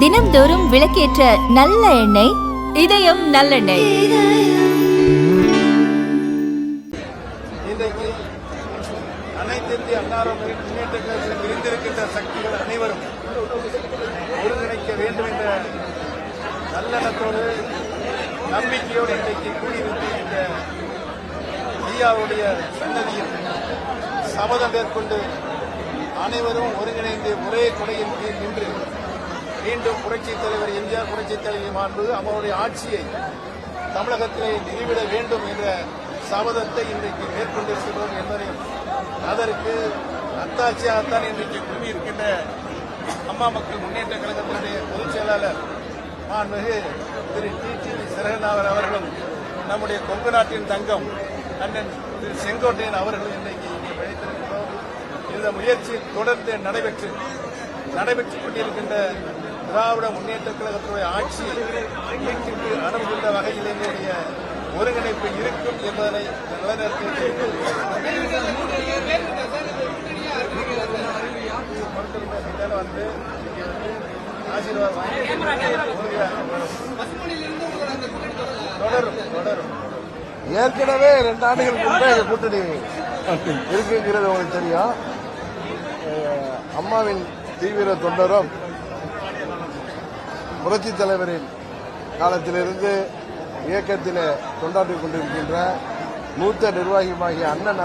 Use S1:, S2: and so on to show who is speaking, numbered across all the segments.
S1: தினம்தோறும் விளக்கேற்ற நல்ல எண்ணெய் இதயம் நல்லெண்ணெய்.
S2: இன்றைக்கு அனைத்து இந்திய அன்னார முன்னேற்ற கழகத்தில் விரிந்திருக்கின்ற சக்திகள் அனைவரும் ஒருங்கிணைக்க வேண்டும் என்ற நல்லெண்ணத்தோடு நம்பிக்கையோடு இன்றைக்கு கூடியிருந்து இந்த ஐயாவுடைய சன்னதியில் சபதம் மேற்கொண்டு அனைவரும் ஒருங்கிணைந்து ஒரே கொடையின் கீழ் நின்று மீண்டும் புரட்சித் தலைவர் எம்ஜிஆர் புரட்சித் தலைவர் மாண்பு அவருடைய ஆட்சியை தமிழகத்திலே நிறுவிட வேண்டும் என்ற சபதத்தை இன்றைக்கு மேற்கொண்டிருக்கிறோம் என்பதையும் அதற்கு அத்தாட்சியாகத்தான் இன்றைக்கு கூறியிருக்கின்ற அம்மா மக்கள் முன்னேற்ற கழகத்தினுடைய பொதுச் செயலாளர் மாண்புமிகு திரு டி டி சிறகநாதன் அவர்களும் நம்முடைய கொங்கு நாட்டின் தங்கம் அண்ணன் திரு செங்கோட்டையன் அவர்களும் இன்றைக்கு இந்த முயற்சி தொடர்ந்து நடைபெற்று நடைபெற்றுக் கொண்டிருக்கின்ற திராவிட முன்னேற்ற கழகத்துடைய ஆட்சி வீட்டிற்கு அனுப்புகின்ற வகையில் எங்களுடைய ஒருங்கிணைப்பு இருக்கும் என்பதனை நிலைநிறுத்தி வந்து ஆசீர்வாதம் தொடரும் தொடரும் ஏற்கனவே ரெண்டு ஆண்டுகளுக்கு முன்பே கூட்டணி இருக்குங்கிறது உங்களுக்கு தெரியும். அம்மாவின் தீவிர தொண்டரும் புரட்சி தலைவரின் காலத்திலிருந்து இயக்கத்தில் கொண்டாடிக் கொண்டிருக்கின்ற மூத்த நிர்வாகியுமாகிய அண்ணன்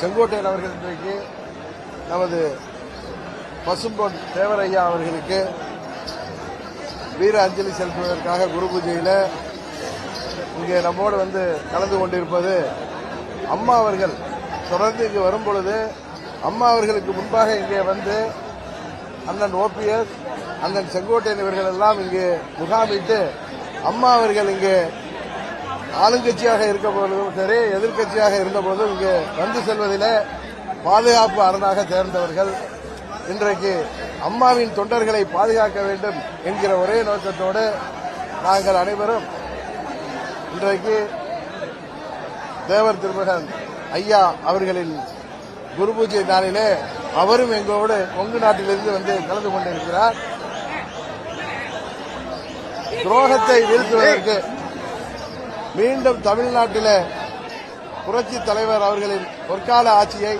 S2: செங்கோட்டையன் அவர்கள் இன்றைக்கு நமது பசும்பொன் தேவரையா அவர்களுக்கு வீர அஞ்சலி செலுத்துவதற்காக குரு பூஜையில் இங்கே நம்மோடு வந்து கலந்து கொண்டிருப்பது அம்மா அவர்கள். தொடர்ந்து இங்கு வரும் பொழுது அம்மா அவர்களுக்கு முன்பாக இங்கே வந்து அண்ணன் ஓபிஎஸ் அண்ணன் செங்கோட்டையன் இவர்கள் எல்லாம் இங்கு முகாமிட்டு அம்மா அவர்கள் இங்கு ஆளுங்கட்சியாக இருக்க போதும் சரி எதிர்க்கட்சியாக இருந்தபோதும் இங்கு வந்து செல்வதிலே பாதுகாப்பு அரணாக சேர்ந்தவர்கள். இன்றைக்கு அம்மாவின் தொண்டர்களை பாதுகாக்க வேண்டும் என்கிற ஒரே நோக்கத்தோடு நாங்கள் அனைவரும் இன்றைக்கு தேவர் திருமகன் ஐயா அவர்களின் குரு பூஜை நாளிலே அவரும் எங்களோடு கொங்கு நாட்டிலிருந்து வந்து கலந்து கொண்டிருக்கிறார். துரோகத்தை வீழ்த்துவதற்கு மீண்டும் தமிழ்நாட்டில புரட்சி தலைவர் அவர்களின் பொற்கால ஆட்சியை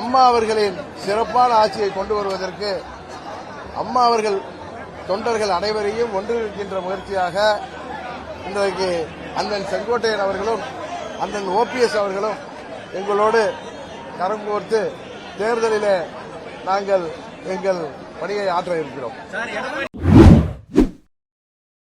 S2: அம்மா அவர்களின் சிறப்பான ஆட்சியை கொண்டு வருவதற்கு அம்மா அவர்கள் தொண்டர்கள் அனைவரையும் ஒன்றிருக்கின்ற முயற்சியாக இன்றைக்கு அண்ணன் செங்கோட்டையன் அவர்களும் அண்ணன் ஓபிஎஸ் அவர்களும் எங்களோடு கரம் கோர்த்து தேர்தலிலே நாங்கள் எங்கள் பணியை ஆற்ற இருக்கிறோம்.